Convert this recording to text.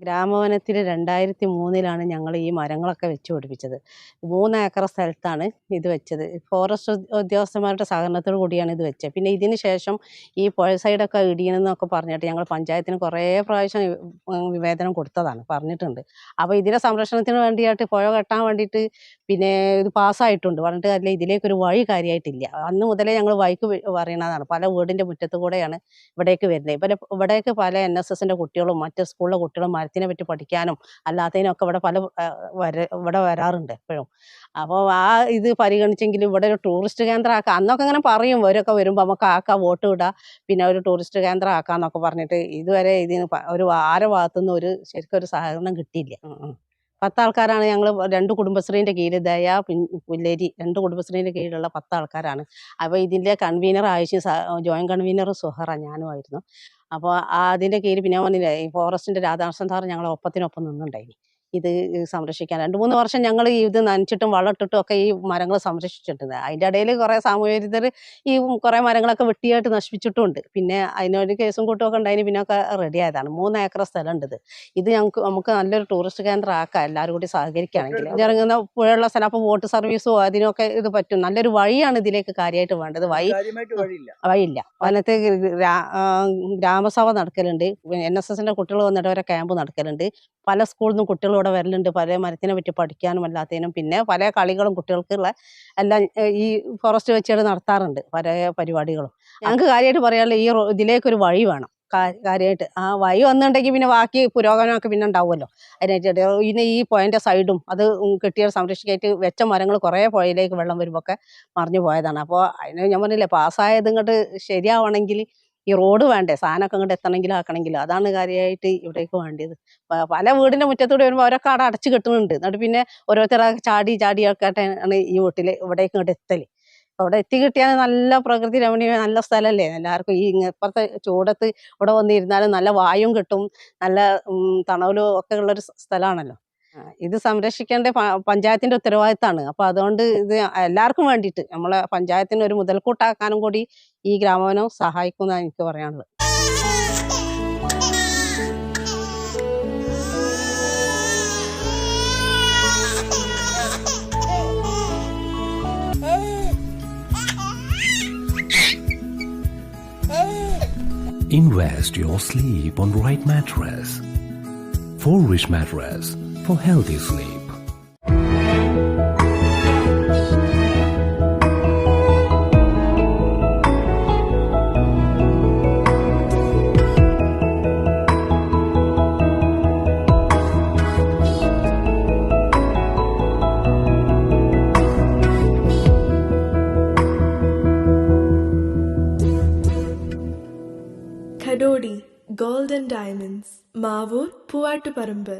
ഗ്രാമവനത്തിൽ രണ്ടായിരത്തി മൂന്നിലാണ് ഞങ്ങൾ ഈ മരങ്ങളൊക്കെ വെച്ച് പിടിപ്പിച്ചത്. മൂന്ന് ഏക്കർ സ്ഥലത്താണ് ഇത് വെച്ചത്. ഫോറസ്റ്റ് ഉദ്യോഗസ്ഥന്മാരുടെ സഹകരണത്തോടു കൂടിയാണ് ഇത് വെച്ചത്. പിന്നെ ഇതിന് ശേഷം ഈ പുഴ സൈഡൊക്കെ ഇടിയണമെന്നൊക്കെ പറഞ്ഞിട്ട് ഞങ്ങൾ പഞ്ചായത്തിന് കുറേ പ്രാവശ്യം വിവേചനം കൊടുത്തതാണ്. പറഞ്ഞിട്ടുണ്ട്. അപ്പോൾ ഇതിന്റെ സംരക്ഷണത്തിന് വേണ്ടിയിട്ട് പുഴ കെട്ടാൻ വേണ്ടിയിട്ട് പിന്നെ ഇത് പാസ്സായിട്ടുണ്ട്. പറഞ്ഞിട്ട് അല്ല ഇതിലേക്കൊരു വഴി കാര്യമായിട്ടില്ല അന്ന് മുതലേ ഞങ്ങൾ വഴിക്ക് പറയണതാണ്. പല വീടിന്റെ മുറ്റത്ത് കൂടെയാണ് ഇവിടേക്ക് വരുന്നത്. ഇവിടെ ഇവിടേക്ക് പല എൻ എസ് എസിന്റെ കുട്ടികളും മറ്റ് സ്കൂളിലെ കുട്ടികളും മരത്തിനെ പറ്റി പഠിക്കാനും അല്ലാത്തതിനൊക്കെ ഇവിടെ പല വര ഇവിടെ വരാറുണ്ട് എപ്പോഴും. അപ്പോൾ ആ ഇത് പരിഗണിച്ചെങ്കിൽ ഇവിടെ ഒരു ടൂറിസ്റ്റ് കേന്ദ്രം ആക്കാം അന്നൊക്കെ അങ്ങനെ പറയും ഇവരൊക്കെ വരുമ്പോൾ നമുക്ക് ആക്കാം വോട്ട് ഇടാം. പിന്നെ ഒരു ടൂറിസ്റ്റ് കേന്ദ്രം ആക്കാം എന്നൊക്കെ പറഞ്ഞിട്ട് ഇതുവരെ ഇതിന് ഒരു ആരെ ഒരു ശരിക്കും ഒരു സഹകരണം കിട്ടിയില്ല. ഉം ഉം. പത്ത് ആൾക്കാരാണ് ഞങ്ങൾ രണ്ട് കുടുംബശ്രീന്റെ കീഴിൽ ദയ പുല്ലേരി രണ്ട് കുടുംബശ്രീന്റെ കീഴിലുള്ള പത്ത് ആൾക്കാരാണ് അപ്പോൾ ഇതിന്റെ convener Ayish joint convener Suhara ഞാനുമായിരുന്നു അപ്പോൾ അതിന്റെ കീഴിൽ പിന്നെ വന്നില്ല ഈ ഫോറസ്റ്റിന്റെ രാധാകൃഷ്ണൻ സാർ ഞങ്ങളെ ഒപ്പത്തിനൊപ്പം നിന്നുണ്ടായിനി ഇത് സംരക്ഷിക്കാൻ. രണ്ട് മൂന്ന് വർഷം ഞങ്ങൾ ഇത് നനച്ചിട്ടും വളമിട്ടിട്ടും ഒക്കെ ഈ മരങ്ങൾ സംരക്ഷിച്ചിട്ടുണ്ട്. അതിന്റെ ഇടയിൽ കുറേ സാമൂഹ്യ വിരുദ്ധർ ഈ കുറേ മരങ്ങളൊക്കെ വെട്ടിയായിട്ട് നശിപ്പിച്ചിട്ടുണ്ട് പിന്നെ അതിനൊരു കേസും കൂട്ടുമൊക്കെ ഉണ്ടായിന് പിന്നെ ഒക്കെ റെഡി ആയതാണ്. മൂന്ന് ഏക്കർ സ്ഥലമുണ്ട് ഇത്. ഞങ്ങൾക്ക് നമുക്ക് നല്ലൊരു ടൂറിസ്റ്റ് കേന്ദ്രം ആക്കാം. എല്ലാവരും കൂടി സഹകരിക്കുകയാണെങ്കിൽ. ഇറങ്ങുന്ന പുഴയുള്ള സ്ഥലം അപ്പോൾ ബോട്ട് സർവീസോ അതിനൊക്കെ ഇത് പറ്റും. നല്ലൊരു വഴിയാണ് ഇതിലേക്ക് കാര്യമായിട്ട് വേണ്ടത്. വഴി വഴിയില്ല. അതിനകത്ത് ഗ്രാമസഭ നടക്കലുണ്ട്. എൻ എസ് എസിന്റെ കുട്ടികൾ വന്നിട്ട് അവരെ ക്യാമ്പ് നടക്കലുണ്ട്. പല സ്കൂളിൽ നിന്നും കുട്ടികൾ ഇവിടെ വരലുണ്ട്. പല മരത്തിനെ പറ്റി പഠിക്കാനും അല്ലാത്തതിനും. പിന്നെ പല കളികളും കുട്ടികൾക്കുള്ള എല്ലാം ഈ ഫോറസ്റ്റ് വെച്ചുകൾ നടത്താറുണ്ട് പല പരിപാടികളും. ഞങ്ങൾക്ക് കാര്യമായിട്ട് പറയാനുള്ള ഈ ഇതിലേക്കൊരു വഴി വേണം. കാര്യമായിട്ട് ആ വഴി വന്നിട്ടുണ്ടെങ്കിൽ പിന്നെ ബാക്കി പുരോഗമനമൊക്കെ പിന്നെ ഉണ്ടാവുമല്ലോ. അതിനായിട്ട് പിന്നെ ഈ പുഴന്റെ സൈഡും അത് കെട്ടിയ സംരക്ഷിക്കായിട്ട് വെച്ച മരങ്ങൾ കുറേ പുഴയിലേക്ക് വെള്ളം വരുമ്പോൾ ഒക്കെ മറിഞ്ഞു പോയതാണ്. അപ്പോൾ അതിന് ഞാൻ പറഞ്ഞില്ലേ പാസ്സായത് ഇങ്ങോട്ട് ശരിയാവണമെങ്കിൽ ഈ റോഡ് വേണ്ടേ? സാധനമൊക്കെ അങ്ങോട്ട് എത്തണമെങ്കിലും ആക്കണമെങ്കിലും അതാണ് കാര്യമായിട്ട് ഇവിടേക്ക് വേണ്ടിയത്. പല വീടിന്റെ മുറ്റത്തൂടെ വരുമ്പോൾ അവരൊക്കെ അവിടെ അടച്ചു കെട്ടുന്നുണ്ട്. എന്നിട്ട് പിന്നെ ഓരോരുത്തരൊക്കെ ചാടി ചാടി ആക്കാട്ടാണ് ഈ വീട്ടിൽ ഇവിടേക്ക് ഇങ്ങോട്ട് എത്തൽ. അവിടെ എത്തി കിട്ടിയാൽ നല്ല പ്രകൃതി രമണീയ നല്ല സ്ഥലമല്ലേ? എല്ലാവർക്കും ഈ ഇപ്പുറത്തെ ചൂടത്ത് ഇവിടെ വന്നിരുന്നാലും നല്ല വായും കിട്ടും. നല്ല തണലും ഒക്കെ ഉള്ളൊരു സ്ഥലമാണല്ലോ. ഇത് സംരക്ഷിക്കേണ്ട പഞ്ചായത്തിന്റെ ഉത്തരവാദിത്തമാണ് അപ്പൊ അതുകൊണ്ട് ഇത് എല്ലാവർക്കും വേണ്ടിയിട്ട് നമ്മളെ പഞ്ചായത്തിന് ഒരു മുതൽക്കൂട്ടാക്കാനും കൂടി ഈ ഗ്രാമവനം സഹായിക്കുന്നതാണ് എനിക്ക് പറയാനുള്ളത്. Invest your sleep on right mattress. For rich mattress. for healthy sleep. Kadodi Gold and Diamonds Mavur Puattuparambur